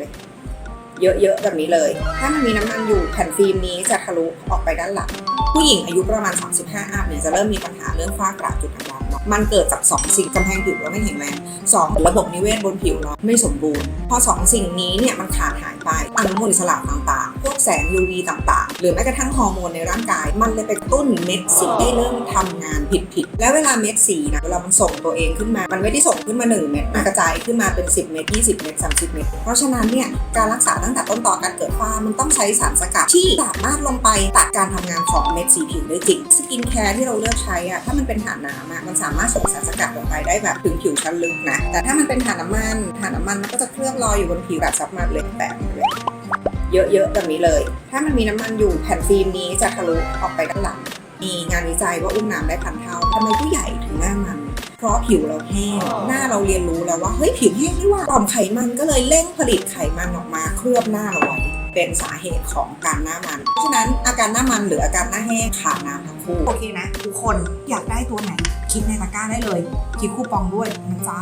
เลย เยอะๆแบบนี้เลย ถ้ามันมีน้ำมันอยู่แผ่นฟิล์มนี้จะทะลุออกไปด้านหลัง ผู้หญิงอายุประมาณ 35 อัพเนี่ยจะเริ่มมีปัญหาเรื่องฝ้ากระจุดด่างดำเนาะมันเกิดจาก 2 สิ่งกำแพงผิวเราไม่แข็งแรง 2 ระบบนิเวศบนผิวเราไม่สมบูรณ์ พอ 2 สิ่งนี้เนี่ยมันขาดหายไปอนุมูลอิสระต่าง พวกแสง UV ต่างๆ หรือแม้กระทั่งฮอร์โมนในร่างกาย มันเลยไปตุ้นเม็ดสีให้เริ่มทำงานผิดๆ แล้วเวลาเม็ดสีนะเวลามันส่งตัวเองขึ้นมา มันไม่ได้ส่งขึ้นมา 1 เม็ดมันกระจายขึ้นมาเป็น 10 เม็ด20 เม็ด30 เม็ดเพราะฉะนั้นเนี่ยการรักษาตั้งแต่ต้นต่อการเกิดฝ้ามันต้องใช้สารสกัดที่สามารถลงไปตัดการทำงานของเม็ดสีผิวได้จริงสกินแคร์ที่เราเลือกใช้อะถ้ามันเป็นฐานน้ำอะมันสามารถส่งสารสกัดลงไปได้แบบถึงผิวชั้นลึกนะแต่ถ้ามันเป็นฐานน้ำมันฐานน้ำมันมันก็จะเคลือบรอยอยู่บนผิวแบบซับมันเลยแบบเลย เยอะๆแบบนี้เลย ถ้ามันมีน้ำมันอยู่แผ่นฟิล์มนี้จะทะลุออกไปด้านหลัง มีงานวิจัยว่าอุ้มน้ำได้พันเท่าทำไมผู้ใหญ่ถึงหน้ามัน เพราะผิวเราแห้ง หน้าเราเรียนรู้แล้วว่า เฮ้ยผิวแห้งนี่หว่าต่อมไขมันก็เลยเร่งผลิตไขมันออกมาเคลือบหน้าเราไว้เป็นสาเหตุของการหน้ามัน เพราะฉะนั้นอาการหน้ามันหรืออาการหน้าแห้งขาดน้ำทั้งคู่ โอเคนะ ทุกคนอยากได้ตัวไหน คลิกในตะกร้าได้เลย คลิกคูปองด้วยนะจ๊ะ